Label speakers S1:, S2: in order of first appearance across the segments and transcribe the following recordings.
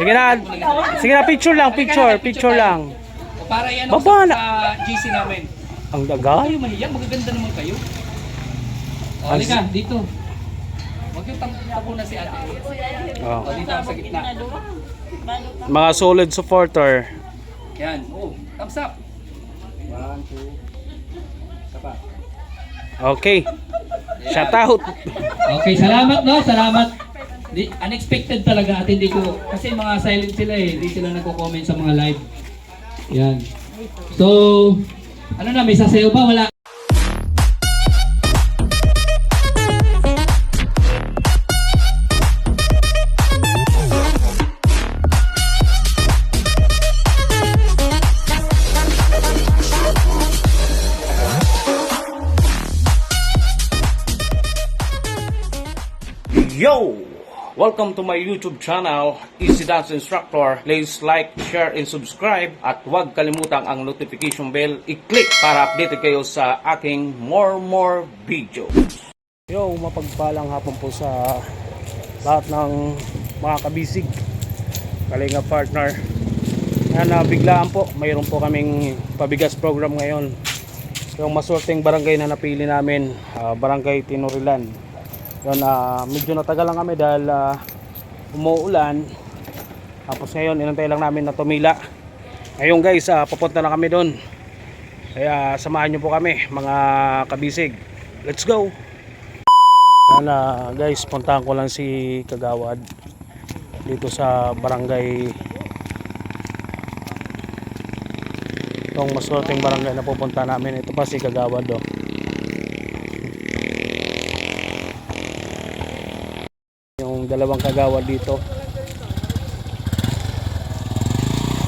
S1: Sige na, sige na, picture lang, picture, picture lang.
S2: Para yan
S1: Baba
S2: sa,
S1: na.
S2: sa GC namin.
S1: Ang
S2: Huwag
S1: daga.
S2: kayo mahiya, magaganda naman kayo. O,
S1: Ang-
S2: halika, dito. Huwag yung tam- tapo na si ate.
S1: Oh.
S2: O, dito sa gitna.
S1: Mga solid supporter.
S2: Yan, oh, thumbs up. One, two. Isa pa.
S1: Okay. Shout out.
S2: Okay, salamat no, salamat. Di, unexpected talaga at hindi ko, kasi mga silent sila eh, hindi sila nagko-comment sa mga live. Yan. So, ano na, may sasayaw ba? Wala.
S1: Yo! Welcome to my YouTube channel, Easy Dance Instructor. Please like, share, and subscribe. At huwag kalimutang ang notification bell i-click para updated kayo sa aking more more videos. Yo, mapagpalang hapon po sa lahat ng mga kabisig, kalinga partner. Yan na biglaan po, mayroon po kaming pabigas program ngayon. Yung maswerteng barangay na napili namin, ah, barangay Tinurilan. Yun, ah, medyo natagal lang kami dahil ah, umuulan. Tapos ngayon, inantay lang namin na tumila. Ngayon guys, ah, papunta na kami doon. Kaya samahan nyo po kami, mga kabisig. Let's go! Yan ah, guys, puntahan ko lang si Kagawad dito sa barangay itong maswerteng barangay na pupunta namin. Ito pa si Kagawad oh. yung dalawang kagawad dito.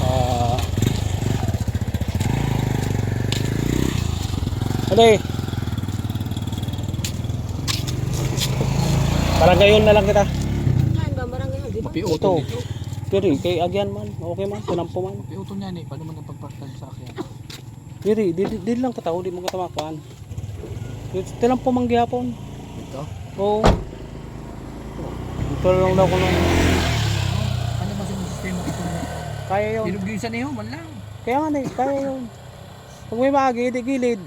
S1: Ah. Ate Baranggayon na lang kita? Ito. Pero kay Agyan man. Okay man Tinampo man.
S2: Piuton niya eh, paano mo napagpartan sa akin?
S1: Diri di, di, di lang kataw Di mo katamakuan Tinampo man gihapon.
S2: Ito?
S1: Oo Ito lang daw ko nung
S2: Ano ba sa sistema ito?
S1: Kaya yun
S2: Pinugisan niyo, man lang.
S1: Kaya nga eh, kaya yun. Pag may maagi, di gilid.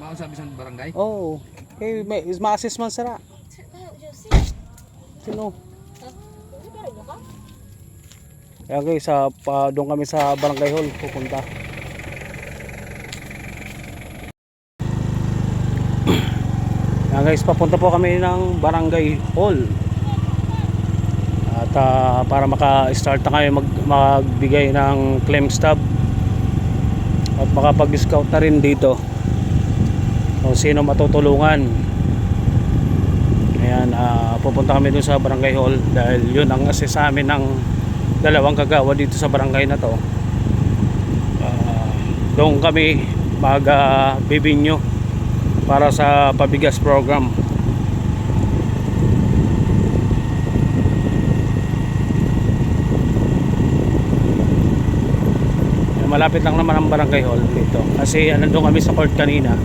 S2: Baka sabi sa barangay?
S1: Oo. Oh. Kaya may is ma-assist man sara. Sino? Kaya guys, sa pa, doon kami sa barangay hall pupunta. Kaya guys, papunta po kami ng barangay hall. At ah, para maka-start na kayo mag magbigay ng claim stub. At makapag-scout na rin dito kung sino matutulungan. Ayan ah, pupunta kami dun sa barangay hall dahil yun ang assess sa amin ng dalawang kagawa dito sa barangay na to. Ah, doon kami mag uh, bibinyo para sa pabigas program malapit lang naman ang barangay hall dito. Kasi nandun kami sa court kanina.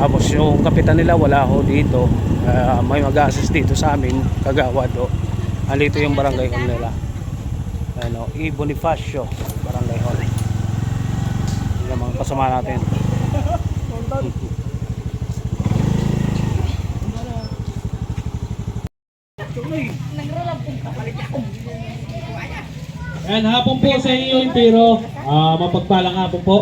S1: Tapos yung kapitan nila wala ho dito. Ah, may mag-assist dito sa amin kagawad ho andito yung barangay hall nila. Ano, E. Bonifacio barangay hall. Yun ang mga kasama natin
S3: And hapon po sa inyo, Impero. Ah, mapagpalang hapon po.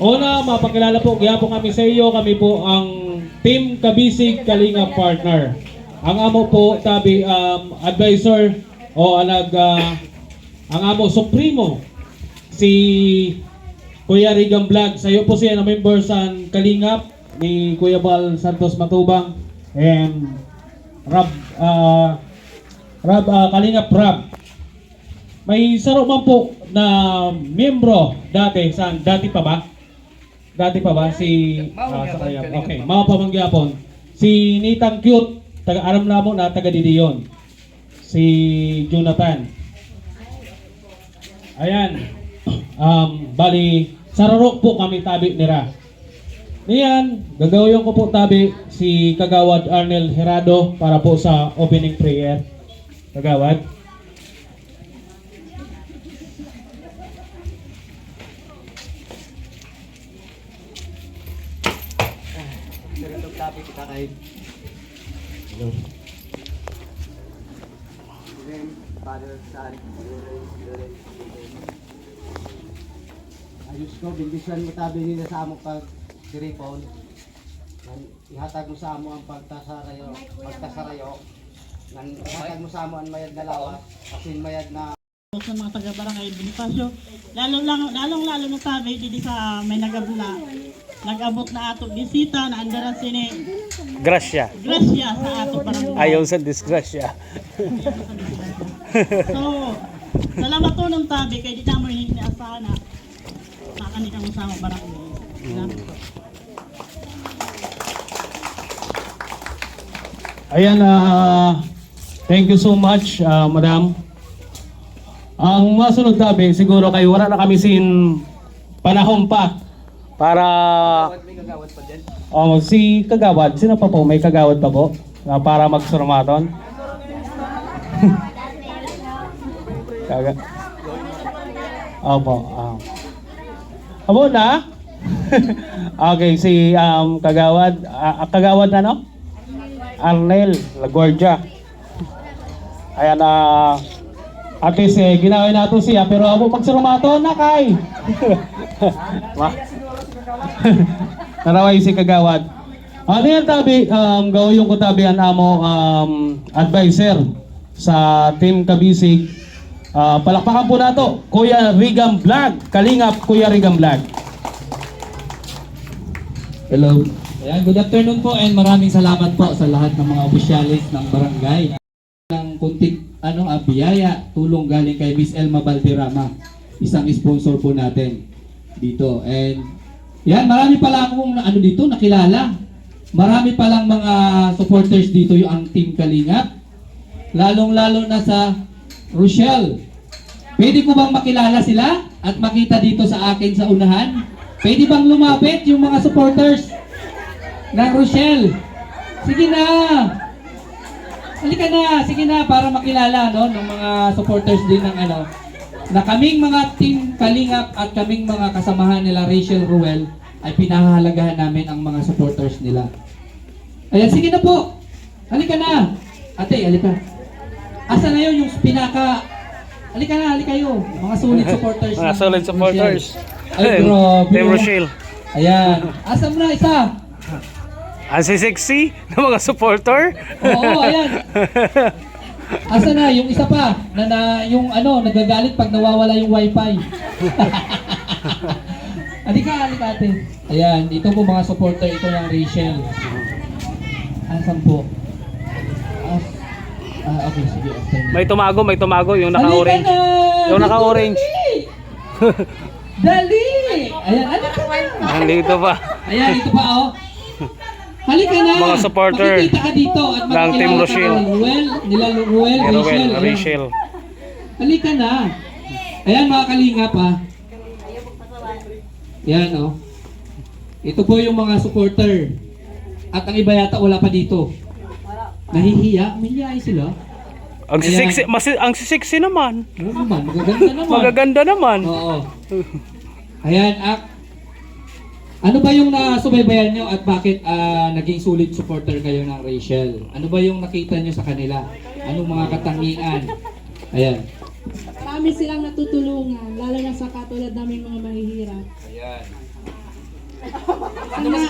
S3: Una, mapakilala po, kaya po kami sa iyo. Kami po ang Team Kabisig Kalinga Partner. Ang amo po, tabi, um, advisor o anag, ah, ang amo supremo si Kuya Rigan Vlog. Sa iyo po siya na member sa Kalingap ni Kuya Bal Santos Matubang and Rab, ah, Rab, ah, Kalingap Rab. May saro man po na miyembro dati sa dati pa ba? Dati pa ba si ah, sa kaya Okay, mga pamangyapon. Si Nitang Cute, taga aram na mo na taga Didion. Si Jonathan. Ayan. Um, bali sararok po kami tabi nira. Niyan, gagawin ko po tabi si Kagawad Arnel Herado para po sa opening prayer. Kagawad?
S4: Ayos ko, bindisyan mo tabi nila sa amo pag siripon. Nan ihatag mo sa amo ang pagtasarayo, pagtasarayo. Nan ihatag mo sa amo ang mayad na lawas, asin mayad na
S5: sa mga taga-barangay Bonifacio. Lalo lang lalong lalo na tabi didi sa may nagabla. Nag-abot na ato bisita na andaran sini
S1: Gracia.
S5: Gracia sa ato barangay.
S1: Ayaw sa disgrasya.
S5: So, salamat to ng tabi kay di na mo hiningi asahan na nakani kang sama barangay. Salamat po.
S3: Ayan, ah, thank you so much, ah, madam. Ang masunod tabi, siguro kayo wala na kami sin panahon pa para Oh, si Kagawad, sino pa po? May Kagawad pa po? Para magsurmaton? Kaga. Opo. Ah. Abo na? okay, si um, Kagawad, ah, Kagawad na no? Arnel Lagordia. Ayan na at least eh, ginawin nato siya pero abo pagsurmaton na kay. Naraway si Kagawad. Ano yan tabi, um, gawin yung kutabi ang amo um, advisor sa Team Kabisig. Ah, palakpakan po nato, Kuya Rigam Vlog. Kalingap, Kuya Rigam Vlog.
S2: Hello. Ayan, good afternoon po and maraming salamat po sa lahat ng mga opisyalis ng barangay. Ng kunting ano, ah, biyaya, tulong galing kay Miss Elma Valderrama, isang sponsor po natin dito. And yan, marami pala akong ano dito nakilala. Marami palang mga supporters dito yung ang Team Kalingap. Lalong-lalo na sa Rochelle. Pwede ko bang makilala sila at makita dito sa akin sa unahan? Pwede bang lumapit yung mga supporters ng Rochelle? Sige na! Halika na, sige na para makilala no ng mga supporters din ng ano na kaming mga team Kalingap at kaming mga kasamahan nila Rachel Ruel ay pinahahalagahan namin ang mga supporters nila. Ayan, sige na po. Halika na. Ate, halika. Asa na yun yung pinaka Halika na, halika kayo. Mga solid supporters.
S1: Mga solid supporters.
S2: Rochelle. Ay, grabe.
S1: Team. Rochelle.
S2: Ayan. Asa mo na isa?
S1: Ang sexy ng mga supporter.
S2: Oo, ayan. Asa na yung isa pa na, na yung ano nagagalit pag nawawala yung wifi. Halika, halika ate. Ayan, ito po mga supporter ito ng Rachel. Asan po? As, ah, okay, sige. After
S1: May tumago, may tumago. Yung
S2: Halika
S1: naka-orange.
S2: na!
S1: Yung naka-orange.
S2: Dali! Ayan, halika na!
S1: Nandito pa.
S2: Ayan, ito pa oh. Halika na!
S1: Mga supporter
S2: ka dito at
S1: ng Team Rochelle.
S2: Ruel, nila Ruel,
S1: Rachel.
S2: Rachel. Halika na. Ayan mga kalingap ha. Yan oh. Ito po yung mga supporter. At ang iba yata wala pa dito. Nahihiya? Umihiyain sila.
S1: Ang sexy, mas, ang sexy naman.
S2: Ano naman? Magaganda naman.
S1: Magaganda naman.
S2: Oo. Ayan, ak. Ano ba yung nasubaybayan nyo at bakit ah, naging solid supporter kayo ng Rachel? Ano ba yung nakita nyo sa kanila? Anong mga katangian? Ayan.
S6: Marami silang natutulungan, lalo na sa katulad namin mga mahihirap.
S2: Ayan.
S6: Sana,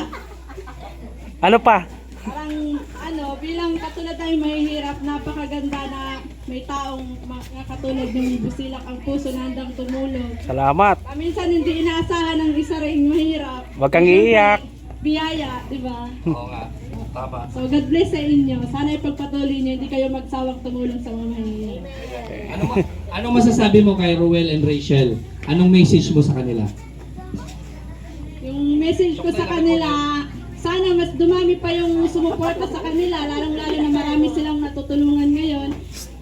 S1: Ano pa?
S6: Parang ano, bilang katulad namin mahihirap, napakaganda na may taong mga katulad ng busilak ang puso na handang tumulong.
S1: Salamat.
S6: Paminsan hindi inaasahan ng isa rin mahirap.
S1: Huwag kang iiyak.
S6: Biyaya, di ba?
S2: Oo nga. Tama.
S6: So God bless sa inyo. Sana ipagpatuloy niyo, hindi kayo magsawang tumulong sa mga mahihirap.
S2: Ano ma- anong masasabi mo kay Ruel and Rachel? Anong message mo sa kanila?
S6: Yung message ko sa kanila, sana mas dumami pa yung sumuporta sa kanila, lalong-lalo na marami silang natutulungan ngayon.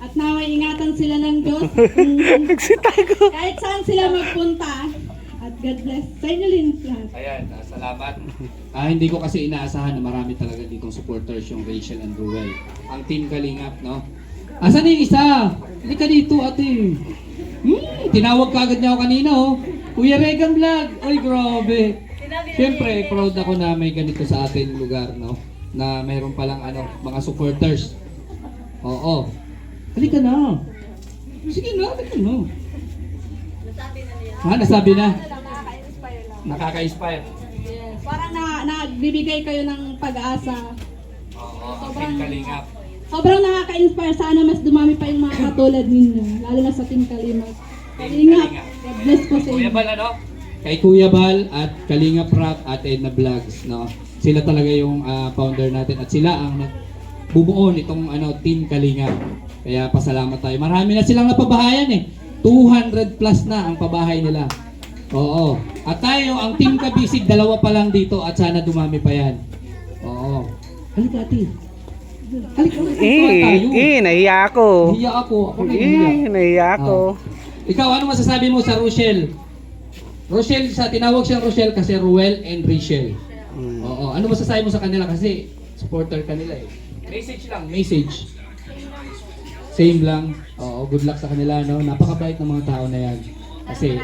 S6: At naway ingatan sila ng Diyos.
S1: Nagsitago.
S6: kahit saan sila magpunta. At God bless sa inyo rin lahat.
S2: Ayan, ah, salamat. Ah, hindi ko kasi inaasahan na marami talaga ditong supporters yung Rachel and Ruel. Ang team Kalingap, no? Asan yung isa? Hindi ka dito, ate. Hmm, tinawag ka agad niya ako kanina, oh. Kuya Regan Vlog. Ay, grabe. Siyempre, proud ako na may ganito sa ating lugar, no? Na mayroon palang ano, mga supporters. Oo. Halika na. Sige na, halika na. Ah, nasabi na. Nakaka-inspire.
S6: Yes. Parang na, nagbibigay kayo ng pag-asa.
S2: Oo,
S6: Sobrang-
S2: kalingap.
S6: Sobrang nakaka-inspire. Sana mas dumami pa yung mga katulad ninyo. Lalo na sa Team Kalimas. Ingat. God bless po sa
S2: Kuya
S6: inyo.
S2: Bal, ano? Kay Kuya Bal at Kalinga Prat at Edna Vlogs, no? Sila talaga yung ah, founder natin at sila ang bumuo nitong ano, Team Kalinga. Kaya pasalamat tayo. Marami na silang napabahayan eh. 200 plus na ang pabahay nila. Oo. At tayo, ang Team Kabisig, dalawa pa lang dito at sana dumami pa yan. Oo. Halika, ate. Halika, tayo.
S1: Eh, nahiya ako.
S2: Nahiya ako. Ako nahiya.
S1: Eh, nahiya ako.
S2: Ikaw, ano masasabi mo sa Rochelle? Rochelle, sa tinawag siyang Rochelle kasi Ruel and Rachel. Oo, ano masasabi mo sa kanila kasi supporter kanila eh. Message lang, message. Same lang. Oo, good luck sa kanila, no? Napakabait ng mga tao na yan. Kasi,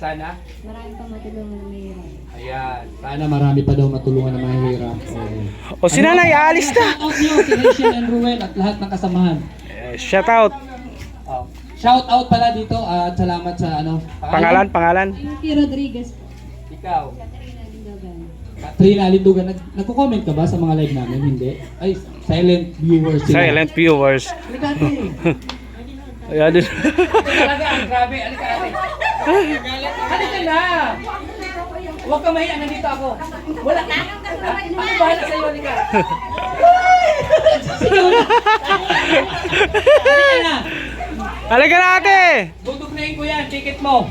S2: sana?
S6: Marami pang matulungan na mayroon.
S2: Ayan. Sana marami pa daw matulungan ng mga hirap. Oo.
S1: O si nanay, aalis na.
S2: Shout out nyo si Rachel and Ruel at lahat ng kasamahan.
S1: Eh, Shout out.
S2: Oh. Shout out pala dito at salamat sa ano.
S1: Pangalan, pangalan.
S6: Yuki Rodriguez.
S2: Ikaw.
S6: Katrina Lindogan.
S2: Katrina Lindugan, nag nagko-comment ka ba sa mga live namin? Hindi. Ay, silent viewers sila.
S1: Silent viewers. Ayan din.
S2: Talaga, ang grabe. Halika ate. Halika na. Huwag ka mahiya, nandito ako. Wala ka. Ako bahala sa'yo, halika. halika na.
S1: Halika na ate!
S2: Dudublehin ko yan, ticket mo.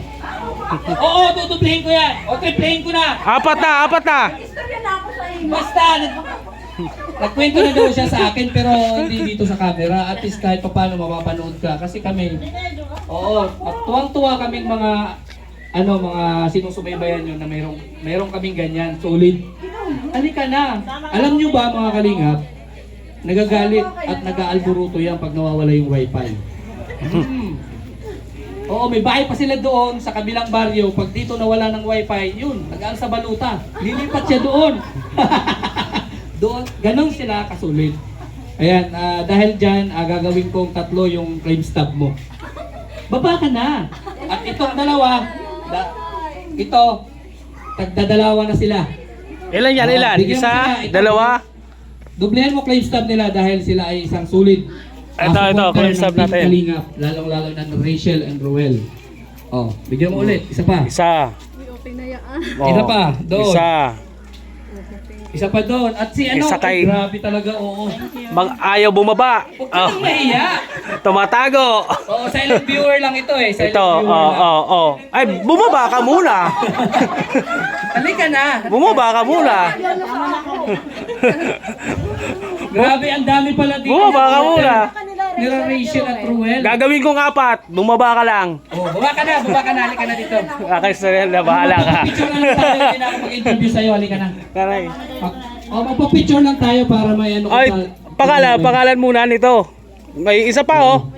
S2: Oo, dudublehin ko yan. O, triplehin ko na.
S1: Apat na, apat na.
S2: Basta, nag, nagkwento na daw siya sa akin pero hindi dito sa camera. At least kahit pa paano mapapanood ka. Kasi kami, oo, at tuwang-tuwa kaming mga, ano, mga sinusubaybayan yun na mayroong, mayroong kaming ganyan, solid. Halika na. Alam nyo ba mga kalingap, nagagalit at nag-aalburuto yan pag nawawala yung wifi. Hmm. Oo, may bahay pa sila doon sa kabilang baryo. Pag dito nawala ng wifi, yun, nag sa baluta. Lilipat siya doon. doon, ganun sila kasulit. Ayan, ah, dahil dyan, ah, gagawin kong tatlo yung claim stub mo. Baba ka na. At itong dalawa, da- ito, tagdadalawa na sila.
S1: Ilan yan,
S2: Oo,
S1: ilan?
S2: bigyan mo
S1: Isa.
S2: Ito,
S1: dalawa.
S2: Dublehan mo claim stub nila dahil sila ay isang sulit.
S1: Ito, ito, stub
S2: Team
S1: natin.
S2: Kalingap, lalong-lalo na ng Rachel and Roel. Oh, bigyan mo ulit. Isa pa.
S1: Isa. Oh,
S2: Isa pa, doon.
S1: Isa.
S2: Isa pa doon. At si ano,
S1: Isa
S2: ay,
S1: kay-
S2: grabe talaga, oo.
S1: Mag ayaw bumaba.
S2: Huwag ka
S1: Oh,
S2: nang mahiya.
S1: tumatago.
S2: Oo, silent viewer lang ito eh. Silent
S1: Ito,
S2: viewer
S1: oh,
S2: lang.
S1: oh, oh. Ay, bumaba ka muna.
S2: Halika na.
S1: Bumaba ka muna.
S2: Grabe, ang dami pala dito.
S1: Bumaba ka muna.
S2: Nila Rachel at Ruel.
S1: Gagawin kong apat. Bumaba ka lang.
S2: Oh, baba ka na, baba ka na, halika na dito.
S1: Okay, sorry na bahala ka.
S2: Magpapicture lang tayo, hindi na ako mag-interview sa'yo, halika na.
S1: Taray.
S2: Mag- Oh, magpa-picture lang tayo para may ano
S1: Ay, pangalan, pangalan muna nito. May isa pa oh.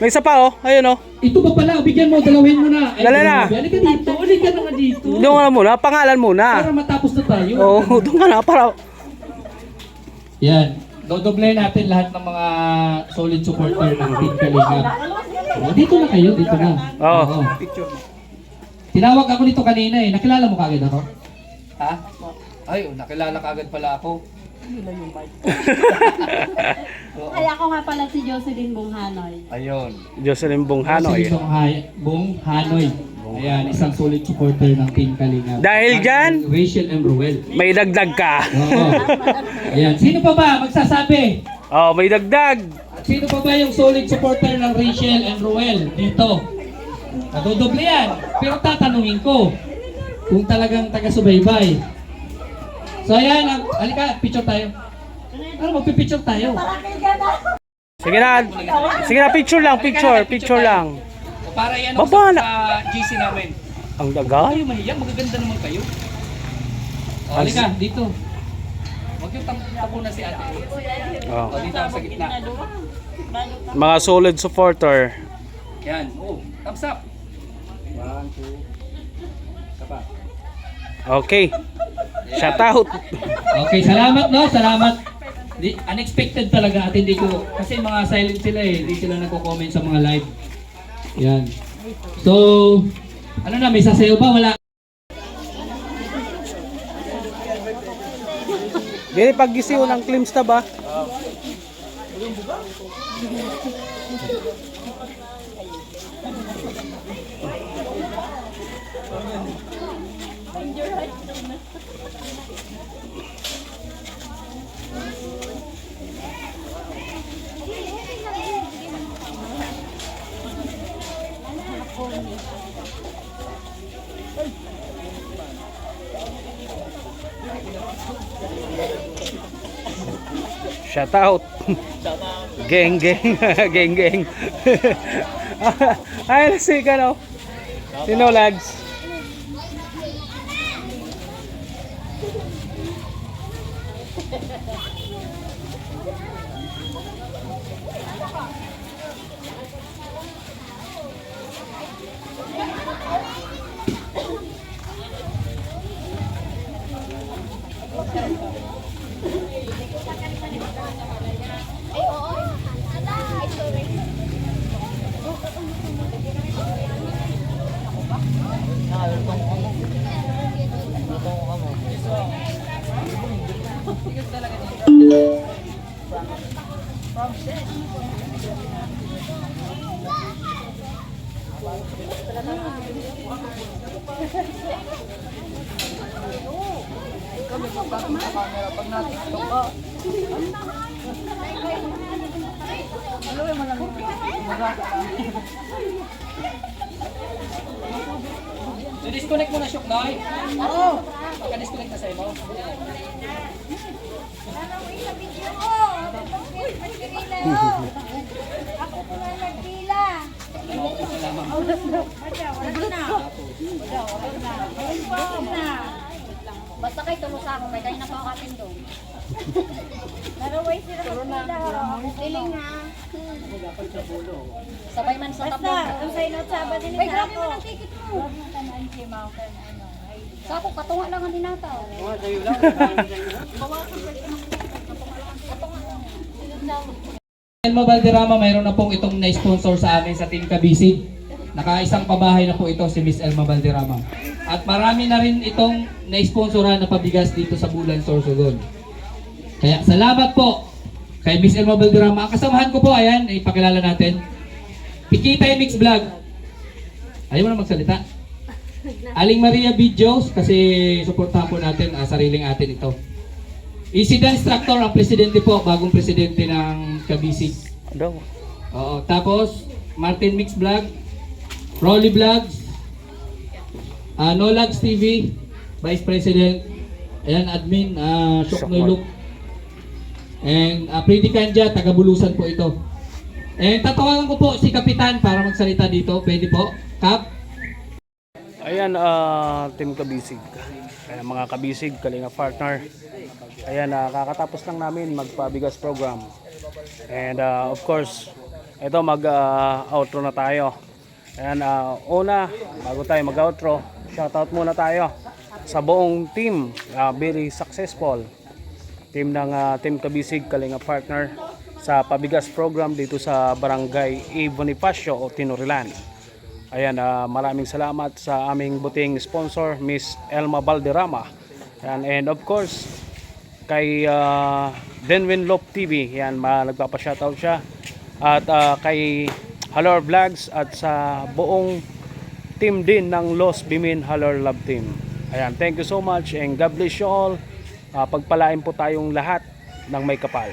S1: May isa pa oh. Ayun oh.
S2: Ito ba pala? Bigyan mo, dalawin mo na. Ay,
S1: Dala na.
S2: grabe. Halika dito, halika na nga dito.
S1: Doon ka na muna, pangalan muna.
S2: Para matapos na tayo.
S1: Oo, oh, doon ka na para
S2: Yan. Dodoble natin lahat ng mga solid supporter ng Team Kalingap. Oh, dito na kayo, dito na.
S1: Oo.
S2: Tinawag ako nito kanina eh. Nakilala mo kagad ako? Ha? Ay, oh, nakilala kagad pala ako.
S6: Ay, ako nga pala si Jocelyn Bunghanoy.
S2: Ayun.
S1: Jocelyn Bunghanoy.
S2: Bong Hanoy. Ayan, isang solid supporter ng Team Kalingap.
S1: Dahil dyan?
S2: Rachel and Ruel.
S1: May dagdag ka.
S2: Oo. Ayan, sino pa ba magsasabi?
S1: Oh, may dagdag.
S2: Sino pa ba yung solid supporter ng Rachel and Ruel dito? Nadodoble yan. Pero tatanungin ko, kung talagang taga-subaybay. So ayan, ang- halika, picture tayo. Ano, magpipicture tayo.
S1: Sige na. Sige na, picture lang, picture, picture lang.
S2: Para yan
S1: Baba
S2: sa, GC namin.
S1: Ang daga.
S2: Kayo mahiya, magaganda naman kayo. O, halika, dito. Huwag yung tam- tapo na si ate.
S1: Oh.
S2: O, dito ako sa gitna.
S1: mga solid supporter.
S2: Yan. Oh, thumbs up.
S4: One, two. Kapa.
S1: Okay. Shout out.
S2: Okay, salamat no, salamat. Di, unexpected talaga at hindi ko, kasi mga silent sila eh, hindi sila nagko-comment sa mga live. Yan. So, ano na, may sasayaw ba? Wala.
S1: Dili pag gisiw ng claims na ba? Shout out. Geng geng. geng geng. Ay, nasi ka no. Sino lags?
S2: So, disconnect mo na, Shok, Noy. Oo. Pagka-disconnect na sa'yo mo.
S7: Ako po na nagpila. Basta kay tulo sa ako, may kayo na pa kapin doon. Naraway sila magpila. Ako piling ha. Sabay man sa tapos. Basta, ang sa'yo na sabad din Ay, grabe man ang ticket mo. Sa ako, katunga lang ang dinataw.
S2: Elma Valderrama, mayroon na pong itong na-sponsor sa amin sa Team Kabisig. Nakaisang pabahay na po ito si Miss Elma Valderrama. At marami na rin itong na-sponsoran na pabigas dito sa Bulan Sorsogon. Kaya salamat po kay Miss Elma Valderrama. Kasamahan ko po, ayan, ipakilala natin. Pikitay Mix Vlog. Ayaw mo na magsalita. Aling Maria Videos kasi suportahan po natin ah, sariling atin ito. Easy Dance Tractor ang presidente po, bagong presidente ng Kabisig.
S1: Daw.
S2: Oo, tapos Martin Mix Vlog, Rolly Vlogs, uh, Nolags TV, Vice President, ayan admin, uh, Shok
S1: Shoknoy.
S2: Look, and uh, Pretty Kanja, taga Bulusan po ito. And tatawagan ko po si Kapitan para magsalita dito, pwede po. Kap,
S1: Ayan, ah, Team Kabisig. Ayan, mga Kabisig, Kalinga Partner. Ayan, ah, kakatapos lang namin magpabigas program. And ah, of course, ito mag-outro na tayo. Ayan, ah, una, bago tayo mag-outro, shoutout muna tayo sa buong team. ah, very successful. Team ng ah, Team Kabisig, Kalinga Partner sa pabigas program dito sa Barangay A. Bonifacio o Tinorilan. Ayan, ah, maraming salamat sa aming buting sponsor, Miss Elma Valderrama. Ayan, and of course, kay uh, Denwin Lop TV, yan, ma, nagpapa-shoutout siya. At ah, kay Halor Vlogs at sa buong team din ng Los Bimin Halor Love Team. Ayan, thank you so much and God bless you all. Ah, pagpalain po tayong lahat ng may kapal.